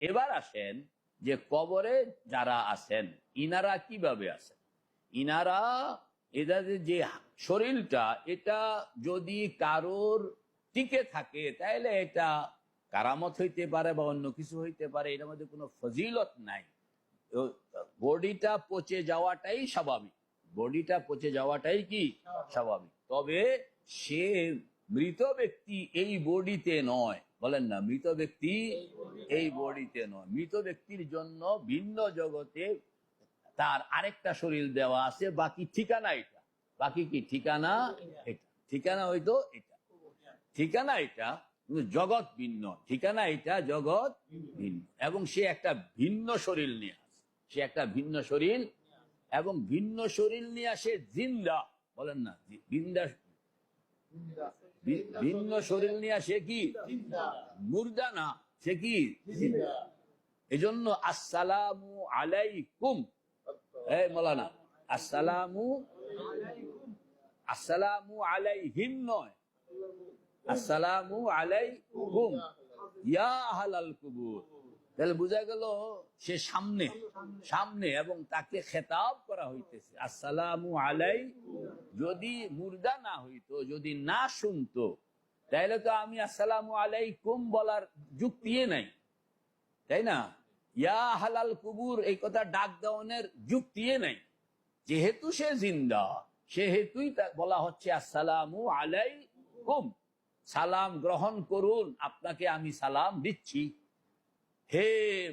এবার আসেন যে কবরে যারা আছেন, ইনারা কীভাবে আছেন? ইনারা এদের যে শরীরটা, এটা যদি কারোর টিকে থাকে তাহলে এটা কারামত হইতে পারে বা অন্য কিছু হইতে পারে এটার মধ্যে কোনো ফজিলত নাই। বডিটা পচে যাওয়াটাই স্বাভাবিক। বডিটা পচে যাওয়াটাই কি? স্বাভাবিক। তবে সে মৃত ব্যক্তি এই বডিতে নয়। বলেন না, মৃত ব্যক্তি এই বডিতে নয়। মৃত ব্যক্তির জন্য ভিন্ন জগতে তার আরেকটা শরীর দেওয়া আছে, বাকি ঠিকানা এটা। বাকি কি? ঠিকানা এটা। ঠিকানা হয়তো এটা। ঠিকানা এটা জগৎ ভিন্ন। ঠিকানা এটা, জগৎ ভিন্ন। এবং সে একটা ভিন্ন শরীর নিয়ে আসে। সে একটা ভিন্ন শরীর এবং ভিন্ন শরীর নিয়ে আসে জিন্দা। বলেন না জি- বিন্দা ভি- ভিন্ন শরীর নিয়ে আসে কি? মুর্দা না সে কি? এজন্য আসসালামু আলাইকুম। এই মৌলানা আসসালামু আসসালামু আলাইহিম নয়। আসসালামু আলাইকুম। ইয়া আহলাল কুবুর। তাহলে বোঝা গেল সে সামনে সামনে এবং তাকে খেতাব করা হইতেছে। আসসালামু আলাই যদি মুর্দা না হইতো, যদি না শুনতো তাহলে তো আমি আসসালামু আলাইকুম বলার যুক্তিয়ে নাই। তাই না? ইয়া হালাল কুবুর, এই কথা ডাক দেওয়ানের যুক্তি নাই। যেহেতু সে জিন্দা, সেহেতুই বলা হচ্ছে আসসালামু আলাইকুম। সালাম গ্রহণ করুন, আপনাকে আমি সালাম দিচ্ছি। হে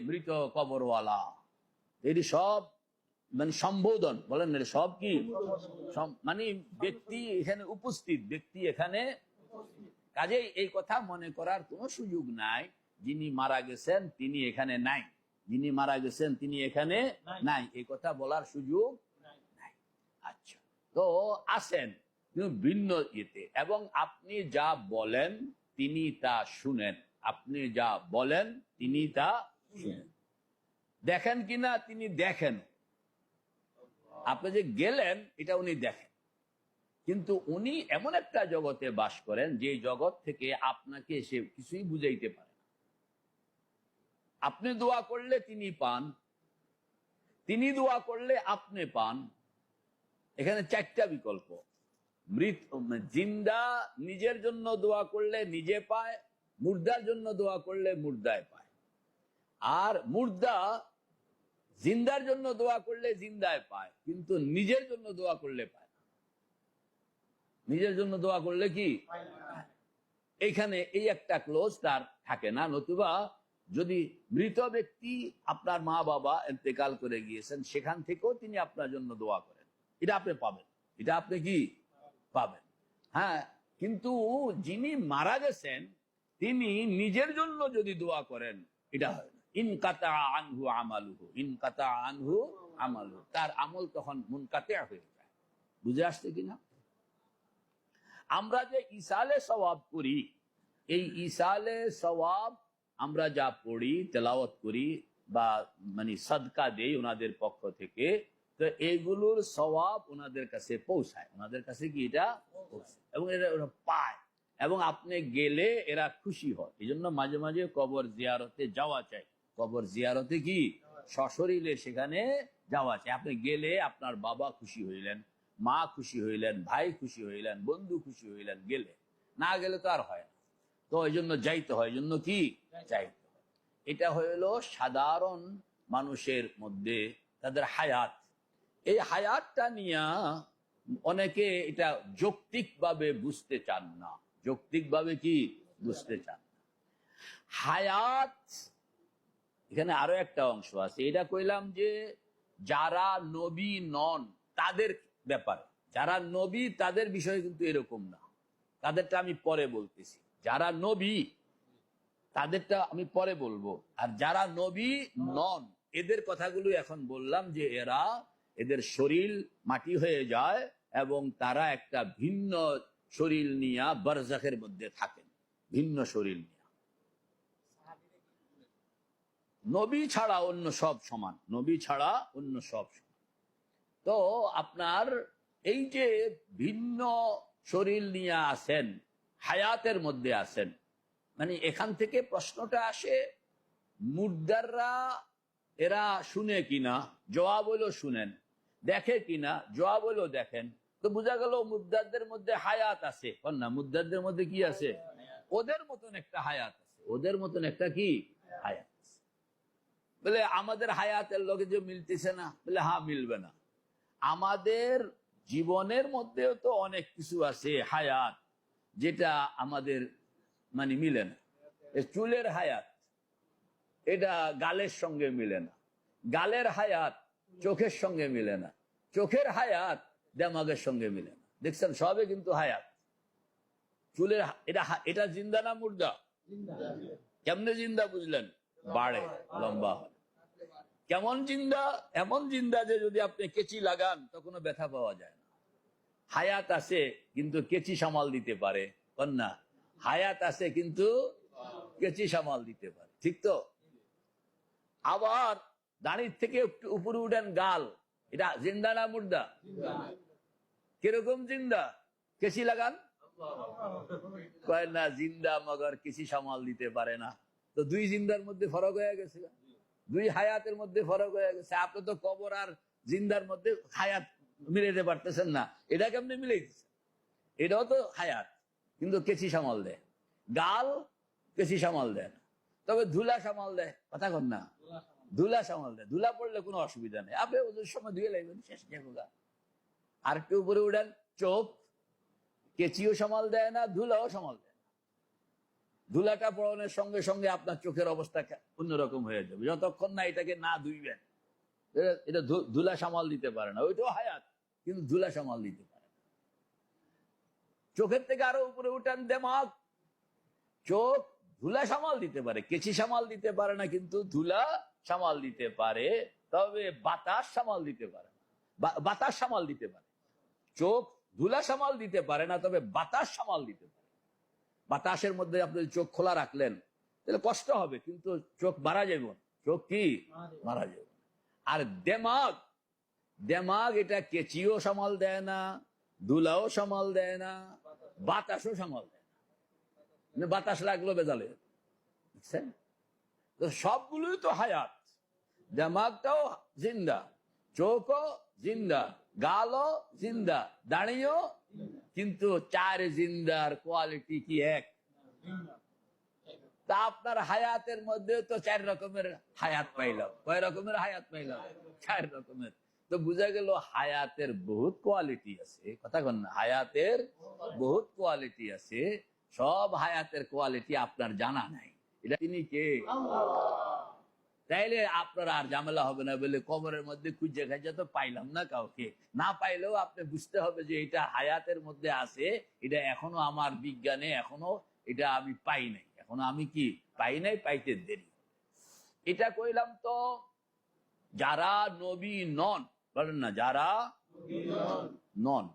মৃত কবরওয়ালা, এটি সব মানে সম্বোধন, বলেন সব কি? মানে ব্যক্তি এখানে উপস্থিত, ব্যক্তি এখানে কাজেই এই কথা মনে করার কোনো সুযোগ নাই। যিনি মারা গেছেন, তিনি এখানে নাই। যিনি মারা গেছেন, তিনি এখানে নাই। এই কথা বলার সুযোগ নাই। আচ্ছা তো আসেন ভিন্ন ইয়েতে। এবং আপনি যা বলেন, তিনি তা শুনেন। আপনি যা বলেন, তিনি তা দেখেন কিনা তিনি দেখেন। আপনি যে গেলেন, এটা উনি দেখেন। কিন্তু উনি এমন একটা জগতে বাস করেন, যে জগৎ থেকে আপনাকে সে কিছুই বুঝাইতে পারে আপনি দোয়া করলে তিনি পান, তিনি দোয়া করলে আপনি পান। এখানে চারটা বিকল্প। মৃত, জিন্দা নিজের জন্য দোয়া করলে নিজে পায় মুর্দার জন্য দোয়া করলে মুর্দায় পায়। আর মুর্দা জিন্দার জন্য দোয়া করলে জিন্দায় পায়, কিন্তু নিজের জন্য দোয়া করলে পায় না। নিজের জন্য দোয়া করলে কি? এইখানে এই একটা ক্লোজ তার থাকে না, নতুবা যদি মৃত ব্যক্তি আপনার মা বাবা এতেকাল করে গিয়েছেন, সেখান থেকেও তিনি আপনার জন্য দোয়া করেন। এটা আপনি পাবেন। এটা আপনি কি? পাবেন। হ্যাঁ কিন্তু যিনি মারা গেছেন তিনি নিজের জন্য যদি দোয়া করেন, এটা হয় ইনকাতা আনহু আমালুহু ইনকাতা আনহু আমালু তার আমল তখন মুনকাতে হয়ে যায়। বুঝে আসছে কিনা আমরা যে ইসালে সওয়াব করি, এই ইসালে সওয়াব আমরা যা পড়ি, তেলাওয়াত করি বা মানে সদকা দেই ওনাদের পক্ষ থেকে, তো এগুলোর সওয়াব ওনাদের কাছে পৌঁছায়। ওনাদের কাছে কি এটা? পৌঁছায়। এবং এটা পায়। এবং আপনি গেলে এরা খুশি হয় এই জন্য মাঝে মাঝে কবর জিয়ারতে যাওয়া চাই। কবর জিয়ারতে কি? সশরীরে সেখানে যাওয়া চাই। আপনি গেলে আপনার বাবা খুশি হইলেন, মা খুশি হইলেন, ভাই খুশি হইলেন, বন্ধু খুশি হইলেন গেলে। না গেলে তো আর হয় না। তো এই জন্য যাইতে হয়। জন্য কি? যাইতে হয়। এটা হইল সাধারণ মানুষের মধ্যে তাদের হায়াত। এই হায়াতটা নিয়ে অনেকে এটা যৌক্তিকভাবে বুঝতে চান না। যৌক্তিকভাবে কি বুঝতে চান? হায়াত, এখানে আরও একটা অংশ আছে, এটা কইলাম যে যারা নবী নন, তাদের ব্যাপারে। যারা নবী, তাদের বিষয় কিন্তু এরকম না। তাদেরটা আমি পরে বলতেছি। যারা নবী, তাদেরটা আমি পরে বলব। আর যারা নবী নন, এদের কথাগুলো এখন বললাম যে এরা, এদের শরীর মাটি হয়ে যায় এবং তারা একটা ভিন্ন শরীর নিয়ে বারজাখের মধ্যে থাকেন, ভিন্ন শরীর নিয়ে। নবী ছাড়া অন্য সব সমান, নবী ছাড়া অন্য সব সমান। তো আপনার এই যে ভিন্ন শরীর নিয়ে আসেন হায়াতের মধ্যে আসেন মানে এখান থেকে প্রশ্নটা আসে মুদ্দাররা এরা শুনে কিনা, জবাব হইল শুনেন, দেখে কিনা, জবাব হইল দেখেন। তো বোঝা গেল মুদ্দারদের মধ্যে হায়াত আছে। না মুদ্দারদের মধ্যে কি আছে? ওদের মতন একটা হায়াত আছে। ওদের মতন একটা কি? হায়াত বলে, আমাদের হায়াতের লোকে যে মিলতেছে না, বলে হ্যাঁ মিলবে না। আমাদের জীবনের মধ্যেও তো অনেক কিছু আছে, হায়াত, যেটা আমাদের মানে মিলে না। চুলের হায়াত, এটা গালের সঙ্গে মিলে না। গালের হায়াত চোখের সঙ্গে মিলে না। চোখের হায়াত দেমাগের সঙ্গে মিলে দেখছেন সবে কিন্তু হায়াত। চুলের এটা এটা জিন্দা না মুর্দা? কেমনে জিন্দা বুঝলেন? বাড়ে, লম্বা হয়। কেমন জিন্দা? এমন জিন্দা যে যদি আপনি কেচি লাগান, তখনও ব্যথা পাওয়া যায় না। হায়াত আছে, কিন্তু কেচি সামাল দিতে পারে। কন্যা হায়াত আছে, কিন্তু কেচি সামাল দিতে পারে। ঠিক তো? আবার দাঁড়ির থেকে একটু উপরে উঠেন গাল। এটা জিন্দা না মুর্দা? কীরকম জিন্দা? কেচি লাগান? কয়, না, জিন্দা মগর কিছু সামাল দিতে পারে না। তো দুই জিন্দার মধ্যে ফরক হয়ে গেছে। দুই হায়াতের মধ্যে ফরক হয়ে গেছে। আপনি তো কবর আর জিন্দার মধ্যে হায়াত মিলাইতে পারতেছেন না। এটা কেমনি মিলাইতেছে এটাও তো হায়াত, কিন্তু কেচি সামাল দেয়। গাল কেচি সামাল দেয় তবে ধুলা সামাল দেয়। কথা কন না। ধুলা সামাল দেয়। ধুলা পড়লে কোনো অসুবিধা নেই। আপনি ওদের সময় ধুয়ে লাগবেন শেষ জায়গা আর একটু উপরে উঠেন চোখ কেচিও সামাল দেয় না ধুলাও সামাল দেয় না। ধুলাটা পড়ানোর সঙ্গে সঙ্গে আপনার চোখের অবস্থা অন্যরকম হয়ে যাবে। যতক্ষণ না এটাকে না ধুইবেন, এটা- ধুলা সামাল দিতে পারে না। ওইটাও হায়াত, কিন্তু ধুলা সামাল দিতে পারে না। চোখের থেকে আরও উপরে উঠান দেমাগ চোখ ধুলা সামাল দিতে পারে। কেচি সামাল দিতে পারে না, কিন্তু ধুলা সামাল দিতে পারে, তবে বাতাস সামাল দিতে পারে বাতাস সামাল দিতে পারে। চোখ ধুলা সামাল দিতে পারে না, তবে বাতাস সামাল দিতে পারে। বাতাসের মধ্যে আপনি চোখ খোলা রাখলেন, তাহলে কষ্ট হবে, কিন্তু চোখ মারা যাবে। চোখ কি? মারা যাবে। আর দেমাগ দেমাগ এটা কেচিও সামাল দেয় না, ধুলাও সামাল দেয় না, বাতাসও সামাল দেয় না। মানে বাতাস লাগল বেজালে। বুঝছেন? সবগুলোই তো হায়াত। দেমাগটাও জিন্দা, চোখও জিন্দা, গালও জিন্দা দাঁড়িয়েও কিন্তু চার জিন্দার কোয়ালিটি কি এক? তা আপনার হায়াতের মধ্যে তো চার রকমের হায়াত পাইলাম। কয় রকমের হায়াত পাইলাম? চার রকমের। তো বুঝা গেল হায়াতের বহুত কোয়ালিটি আছে কথা কন হায়াতের বহুত কোয়ালিটি আছে, সব হায়াতের কোয়ালিটি আপনার জানা নাই। এটা তিনি কে? তাইলে আপনার আর ঝামেলা হবে না বলে কবরের মধ্যে খুঁজে খাইছে তো পাইলাম না কাউকে। না পাইলেও আপনি বুঝতে হবে যে এটা হায়াতের মধ্যে আছে এটা এখনও আমার বিজ্ঞানে এখনও এটা আমি পাই নাই। এখনও আমি কি পাই নাই? পাইতে দেরি। এটা কইলাম তো যারা নবী নন বলেন না যারা নন।